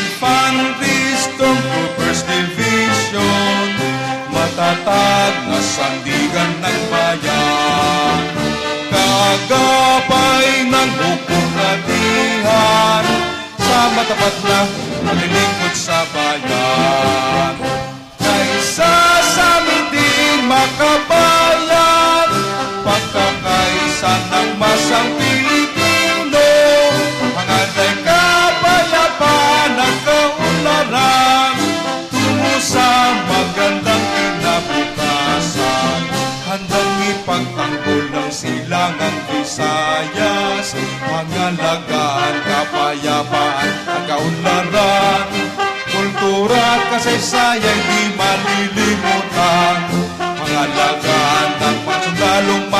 infantis tungkol First Division Matatag na sandigan ng bayan. Kagabay ng hukumatihan Sa matapat na malilingkod sa bayan. Kaysa sa amin din makabayan Pagkakaisa ng masampi ng silangang Visayas. Pangalagaan, kapayapaan at kaunlaran. Kultura at kasaysayan di malilimutan. Pangalagaan ng pansundalong maasa